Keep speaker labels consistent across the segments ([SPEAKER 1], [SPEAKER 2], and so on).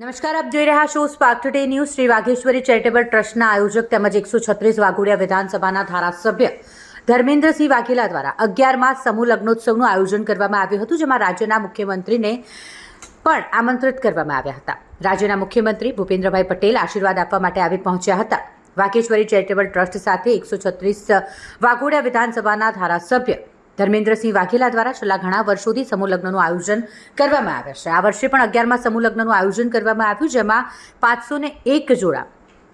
[SPEAKER 1] નમસ્કાર, આપ જોઈ રહ્યા છો Spark Today News Shri Vagheshwari charitable ટ્રસ્ટના આયોજક તેમજ એકસો છત્રીસ વાઘોડિયા વિધાનસભાના ધારાસભ્ય ધર્મેન્દ્રસિંહ વાઘેલા દ્વારા અગિયારમાં સમૂહ લગ્નોત્સવનું આયોજન કરવામાં આવ્યું હતું, જેમાં રાજ્યના મુખ્યમંત્રીને પણ આમંત્રિત કરવામાં આવ્યા હતા. રાજ્યના મુખ્યમંત્રી ભૂપેન્દ્રભાઈ પટેલ આશીર્વાદ આપવા માટે આવી પહોંચ્યા હતા. વાઘેશ્વરી ચેરિટેબલ ટ્રસ્ટ સાથે એકસો છત્રીસ વાઘોડિયા વિધાનસભાના ધારાસભ્ય ધર્મેન્દ્રસિંહ વાઘેલા દ્વારા છેલ્લા ઘણા વર્ષોથી સમૂહ લગ્નનું આયોજન કરવામાં આવે છે. આ વર્ષે પણ અગિયારમાં સમૂહ લગ્નનું આયોજન કરવામાં આવ્યું, જેમાં પાંચસો ને એક જોડા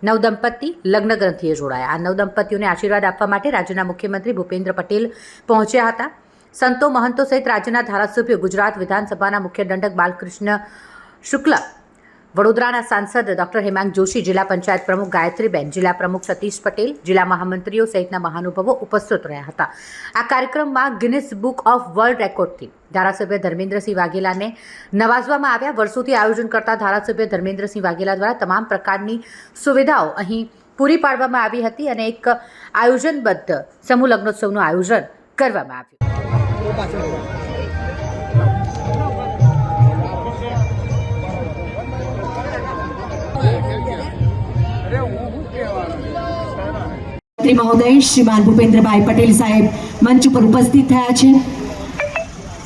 [SPEAKER 1] નવદંપતિ લગ્ન ગ્રંથિએ જોડાયા. આ નવદંપતિઓને આશીર્વાદ આપવા માટે રાજ્યના મુખ્યમંત્રી ભૂપેન્દ્ર પટેલ પહોંચ્યા હતા. સંતો મહંતો સહિત રાજ્યના ધારાસભ્યો ગુજરાત વિધાનસભાના મુખ્ય દંડક બાલકૃષ્ણ શુક્લ વડોદરાના સાંસદ ડોક્ટર હેમાંગ જોશી, જિલ્લા પંચાયત પ્રમુખ ગાયત્રીબેન, જિલ્લા પ્રમુખ સતીશ પટેલ, જિલ્લા મહામંત્રીઓ સહિતના મહાનુભાવો ઉપસ્થિત રહ્યા હતા. આ કાર્યક્રમમાં ગિનિસ બુક ઓફ વર્લ્ડ રેકોર્ડથી ધારાસભ્ય ધર્મેન્દ્રસિંહ વાઘેલાને નવાજવામાં આવ્યા. વર્ષોથી આયોજન કરતા ધારાસભ્ય ધર્મેન્દ્રસિંહ વાઘેલા દ્વારા તમામ પ્રકારની સુવિધાઓ અહીં પૂરી પાડવામાં આવી હતી અને એક આયોજનબદ્ધ સમૂહ લગ્નોત્સવનું આયોજન કરવામાં આવ્યું.
[SPEAKER 2] મંત્રી મહોદય, શ્રીમાન ભૂપેન્દ્રભાઈ પટેલ સાહેબ મંચ ઉપર ઉપસ્થિત થયા છે.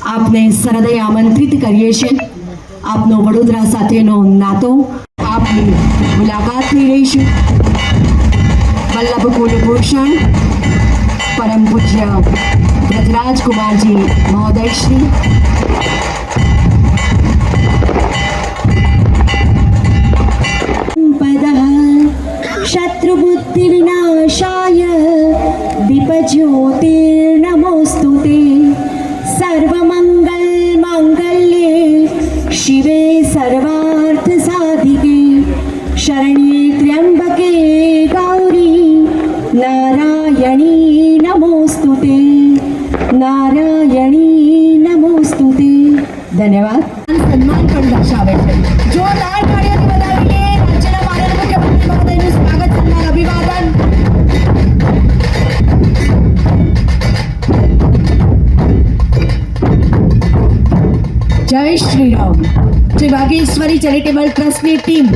[SPEAKER 2] આપને સરદય આમંત્રિત કરીએ છીએ. આપનો વડોદરા સાથેનો નાતો આપની મુલાકાત થઈ રહી છે. વલ્લભ કુલભૂષણ પરમ પૂજ્ય કુમારજી મહોદય શ્રી જય શ્રી રામ. શ્રી વાઘેશ્વરી ચેરિટેબલ ટ્રસ્ટની ટીમ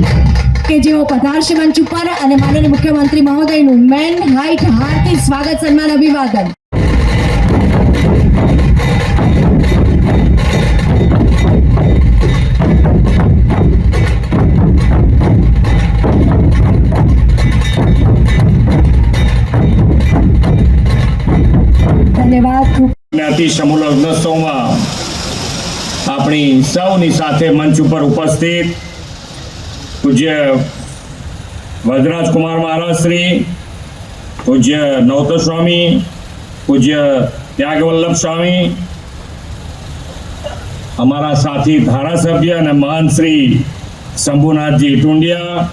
[SPEAKER 2] કે જેઓ પધારશે મંચ ઉપર અને માનનીય મુખ્યમંત્રી મહોદયનું મેન હાઈટ હાર્દિક સ્વાગત, સન્માન, અભિવાદન. ધન્યવાદ.
[SPEAKER 3] જ્ઞાતિ, સમૂહ, લગ્નોત્સવમાં આપણી સૌની સાથે મંચ ઉપર ઉપસ્થિત પૂજ્ય વજરાજકુમાર મહારાજ શ્રી, પૂજ્ય નૌત સ્વામી પૂજ્ય ત્યાગવલ્લભ સ્વામી, અમારા સાથી ધારાસભ્ય અને મહંત શ્રી શંભુનાથજી ટુંડિયા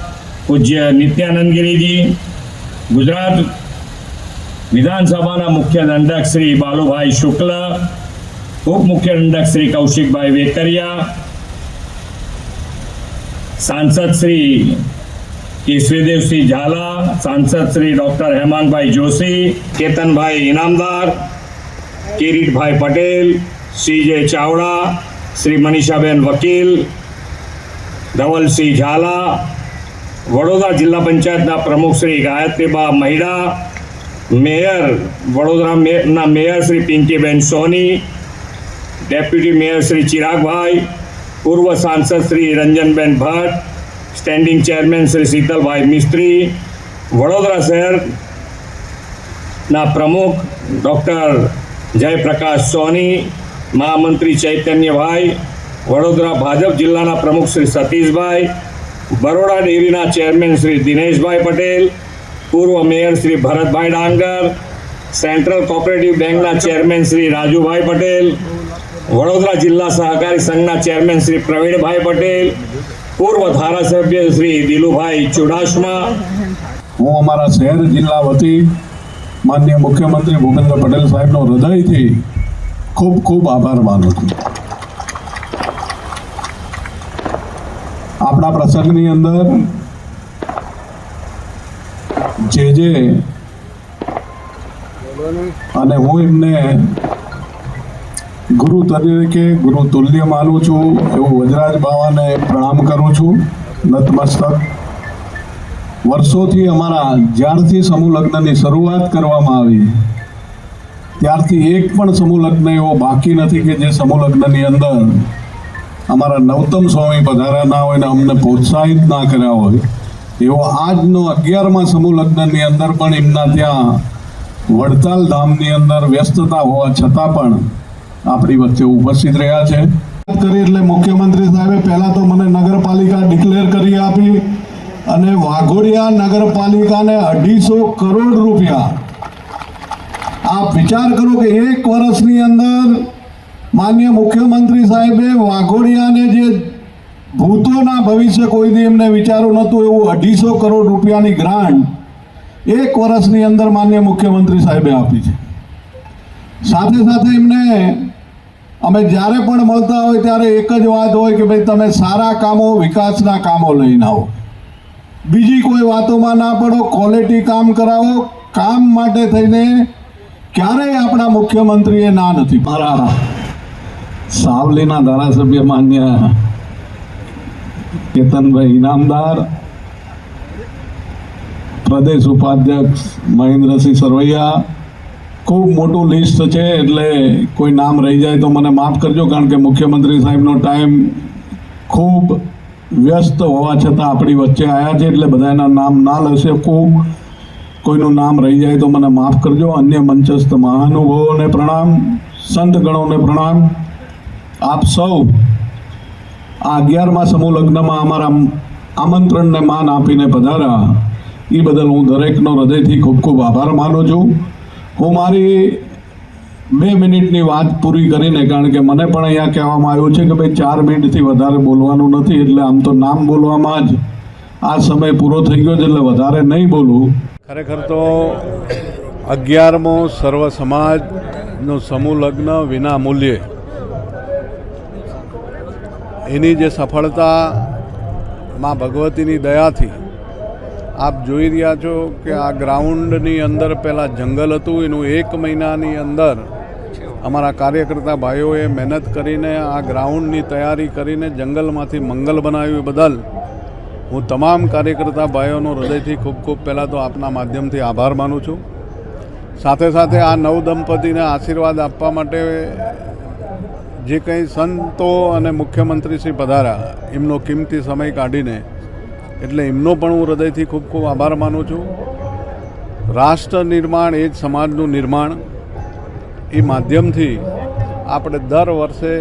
[SPEAKER 3] પૂજ્ય નિત્યાનંદગીરીજી, ગુજરાત વિધાનસભાના મુખ્ય દંડક શ્રી બાલુભાઈ શુક્લ ઉપ મુખ્ય દંડક શ્રી કૌશિકભાઈ વેકરિયા સાંસદ શ્રી કેશવીદેવસિંહ ઝાલા સાંસદ શ્રી ડોક્ટર હેમાંગભાઈ જોશી કેતનભાઈ ઇનામદાર કિરીટભાઈ પટેલ શ્રી જે ચાવડા શ્રી મનીષાબેન વકીલ ધવલસિંહ ઝાલા વડોદરા જિલ્લા પંચાયતના પ્રમુખ Shri Gayatriba Mahida mayor Vadodara મેયરના mayor Shri Pinkiben Soni deputy mayor Shri Chiragbhai પૂર્વ સાંસદ શ્રી રંજનબેન ભટ્ટ સ્ટેન્ડિંગ ચેરમેન શ્રી શીતલભાઈ મિસ્ત્રી વડોદરા શહેરના પ્રમુખ ડૉક્ટર જયપ્રકાશ સોની મહામંત્રી ચૈતન્યભાઈ વડોદરા ભાજપ જિલ્લાના પ્રમુખ શ્રી સતીશભાઈ બરોડા ડેરીના ચેરમેન શ્રી દિનેશભાઈ પટેલ પૂર્વ mayor Shri Bharatbhai Dangar central cooperative બેંકના ચેરમેન શ્રી રાજુભાઈ પટેલ વડોદરા જિલ્લા સહકારી સંઘના ચેરમેન શ્રી પ્રવીણભાઈ પટેલ, પૂર્વ ધારાસભ્ય શ્રી દિલુભાઈ ચુડાસમા.
[SPEAKER 4] હું અમારા શહેર જિલ્લા વતી માનનીય મુખ્યમંત્રી ભૂપેન્દ્ર પટેલ સાહેબનો હૃદયથી ખૂબ ખૂબ આભાર માનું છું. આપણા પ્રસંગની અંદર જે જે અને હું એમને ગુરુ તરીકે ગુરુ તુલ્ય માનું છું, એવું વજરાજ બાવાને પ્રણામ કરું છું, નતમસ્તક. વર્ષોથી અમારા જ્યારથી સમૂહ લગ્નની શરૂઆત કરવામાં આવી, ત્યારથી એક પણ સમૂહ લગ્ન એવો બાકી નથી કે જે સમૂહ લગ્નની અંદર અમારા નવતમ સ્વામી પધાર્યા ના હોય ને અમને પ્રોત્સાહિત ના કર્યા હોય, એવો આજનો અગિયારમાં સમૂહ લગ્નની અંદર પણ એમના ત્યાં વડતાલ ધામની અંદર વ્યસ્તતા હોવા છતાં પણ આપણી વચ્ચે ઉપસ્થિત રહ્યા છે. કરી એટલે મુખ્યમંત્રી સાહેબે પહેલાં તો મને નગરપાલિકા ડિક્લેર કરી આપી અને વાઘોડિયા નગરપાલિકાને અઢીસો કરોડ રૂપિયા. આપ વિચાર કરો કે એક વર્ષની અંદર માન્ય મુખ્યમંત્રી સાહેબે વાઘોડિયાને જે ભૂતોના ભવિષ્ય કોઈ દી એમને વિચારું નહોતું, એવું અઢીસો કરોડ રૂપિયાની ગ્રાન્ટ એક વર્ષની અંદર માન્ય મુખ્યમંત્રી સાહેબે આપી છે. સાથે સાથે એમને અમે જ્યારે પણ મળતા હોય ત્યારે એક જ વાત હોય કે ભાઈ તમે સારા કામો વિકાસના કામો લઈને આવો. બીજી કોઈ વાતોમાં ના પડો ક્વોલિટી કામ કરાવો. કામ માટે થઈને ક્યારેય આપણા મુખ્યમંત્રીએ ના નથી મારા સાવલીના ધારાસભ્ય માન્ય કેતનભાઈ ઇનામદાર, પ્રદેશ ઉપાધ્યક્ષ મહેન્દ્રસિંહ સરવૈયા ખૂબ મોટું લિસ્ટ છે, એટલે કોઈ નામ રહી જાય તો મને માફ કરજો, કારણ કે મુખ્યમંત્રી સાહેબનો ટાઈમ ખૂબ વ્યસ્ત હોવા છતાં આપણી વચ્ચે આવ્યા છે, એટલે બધાના નામ ના લશે. ખૂબ કોઈનું નામ રહી જાય તો મને માફ કરજો. અન્ય મંચસ્થ મહાનુભાવોને પ્રણામ સંત ગણોને પ્રણામ. આપ સૌ આ અગિયારમાં સમૂહ લગ્નમાં અમારા આમંત્રણને માન આપીને પધાર્યા. એ બદલ હું દરેકનો હૃદયથી ખૂબ ખૂબ આભાર માનું છું. હું મારી બે મિનિટની વાત પૂરી કરીને, કારણ કે મને પણ અહીંયા કહેવામાં આવ્યું છે કે ભાઈ, ચાર મિનિટથી વધારે બોલવાનું નથી, એટલે આમ તો નામ બોલવામાં જ આ સમય પૂરો થઈ ગયો છે, એટલે વધારે નહીં બોલવું
[SPEAKER 5] ખરેખર તો અગિયારમો સર્વ સમાજનો સમૂહ લગ્ન વિના મૂલ્યે એની જે સફળતા માં ભગવતીની દયાથી આપ જોઈ રહ્યા છો કે આ ગ્રાઉન્ડની અંદર પહેલાં જંગલ હતું, એનું એક મહિનાની અંદર અમારા કાર્યકર્તા ભાઈઓએ મહેનત કરીને આ ગ્રાઉન્ડની તૈયારી કરીને જંગલમાંથી મંગલ બનાવ્યું બદલ હું તમામ કાર્યકર્તા ભાઈઓનો હૃદયથી ખૂબ ખૂબ પહેલાં તો આપના માધ્યમથી આભાર માનું છું. સાથે સાથે આ નવ દંપતીને આશીર્વાદ આપવા માટે જે કંઈ સંતો અને મુખ્યમંત્રી શ્રી પધાર્યા, એમનો કિંમતી સમય કાઢીને એટલે એમનો પણ હું હૃદયથી ખૂબ ખૂબ આભાર માનું છું. રાષ્ટ્ર નિર્માણ એ જ સમાજનું નિર્માણ. એ માધ્યમથી આપણે દર વર્ષે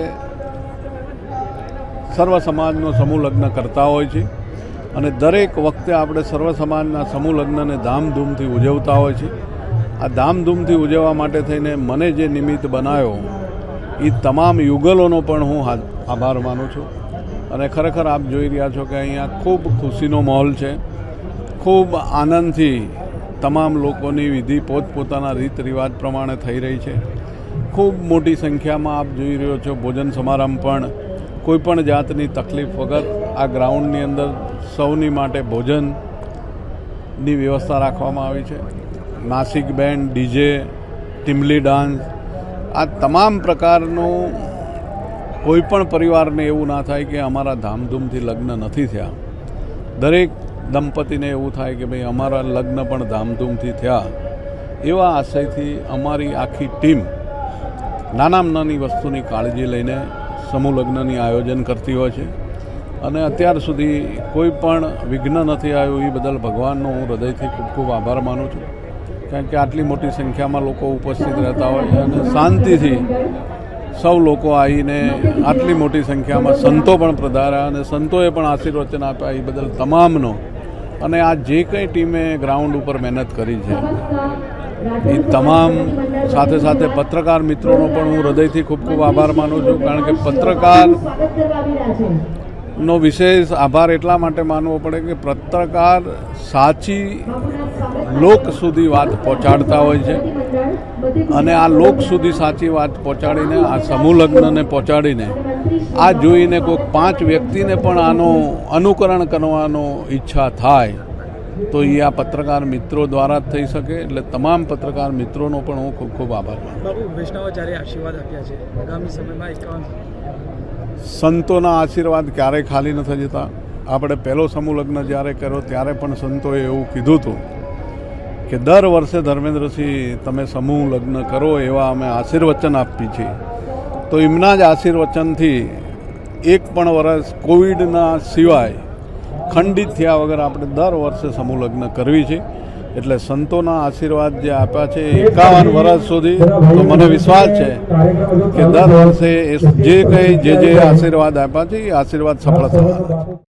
[SPEAKER 5] સર્વ સમાજનો સમૂહ લગ્ન કરતા હોય છે અને દરેક વખતે આપણે સર્વ સમાજના સમૂહ લગ્નને ધામધૂમથી ઉજવતા હોય છે. આ ધામધૂમથી ઉજવવા માટે થઈને મને જે નિમિત્ત બનાવ્યો એ તમામ યુગલોનો પણ હું આભાર માનું છું. અને ખરેખર આપ જોઈ રહ્યા છો કે અહીંયા ખૂબ ખુશીનો માહોલ છે. ખૂબ આનંદથી તમામ લોકોની વિધિ પોતપોતાના રીત રિવાજ પ્રમાણે થઈ રહી છે. ખૂબ મોટી સંખ્યામાં આપ જોઈ રહ્યો છો ભોજન સમારંભ પણ. કોઈ પણ જાતની તકલીફ વગર આ ગ્રાઉન્ડની અંદર સૌની માટે ભોજનની વ્યવસ્થા રાખવામાં આવી છે. Nashik band, DJ, Timli dance, આ તમામ પ્રકારનું કોઈ પણ પરિવારને એવું ના થાય કે અમારા ધામધૂમથી લગ્ન નથી થયા. દરેક દંપતીને એવું થાય કે ભાઈ, અમારા લગ્ન પણ ધામધૂમથી થયા. એવા આશયથી અમારી આખી ટીમ નાનામાં નાની વસ્તુની કાળજી લઈને સમૂહ લગ્નની આયોજન કરતી હોય છે. અને અત્યાર સુધી કોઈ પણ વિઘ્ન નથી આવ્યું એ બદલ ભગવાનનો હું હૃદયથી ખૂબ ખૂબ આભાર માનું છું. કારણ કે આટલી મોટી સંખ્યામાં લોકો ઉપસ્થિત રહેતા હોય અને શાંતિથી સૌ લોકો આવીને આટલી મોટી સંખ્યામાં સંતો પણ પધાર્યા અને સંતોએ પણ આશીર્વચન આપ્યા એ બદલ તમામનો. અને આ જે કંઈ ટીમે ગ્રાઉન્ડ ઉપર મહેનત કરી છે, એ તમામ સાથે સાથે પત્રકાર મિત્રોનો પણ હું હૃદયથી ખૂબ ખૂબ આભાર માનું છું, કારણ કે પત્રકાર નો વિશેષ આભાર એટલા માટે માનવો પડે કે પત્રકાર સાચી લોક સુધી વાત પહોંચાડતા હોય છે. અને આ લોક સુધી સાચી વાત પહોંચાડીને, આ સમૂહ લગ્નને પહોંચાડીને, આ જોઈને કોઈ પાંચ વ્યક્તિને પણ આનો અનુકરણ કરવાનો ઈચ્છા થાય, તો એ આ પત્રકાર મિત્રો દ્વારા જ થઈ શકે. એટલે તમામ પત્રકાર મિત્રોનો પણ હું ખૂબ ખૂબ આભાર માનું
[SPEAKER 6] બાબુ વૈષ્ણવ આશીર્વાદ આપ્યા છે. આગામી સમયમાં
[SPEAKER 5] સંતોના આશીર્વાદ ક્યારેય ખાલી નથી જતા. આપણે પહેલો સમૂહ લગ્ન જ્યારે કર્યો ત્યારે પણ સંતોએ એવું કીધું હતું કે દર વર્ષે ધર્મેન્દ્રસિંહ, તમે સમૂહ લગ્ન કરો એવા અમે આશીર્વચન આપી છીએ. તો એમના જ આશીર્વચનથી એક પણ વર્ષ કોવિડના સિવાય ખંડિત થયા વગર આપણે દર વર્ષે સમૂહ લગ્ન કરવી છે. એટલે સંતોના આશીર્વાદ જે આપ્યા છે એકાવન વર્ષ સુધી તો મને વિશ્વાસ છે કે દર વર્ષે જે કંઈ જે જે આશીર્વાદ આપ્યા છે એ આશીર્વાદ સફળ થવાના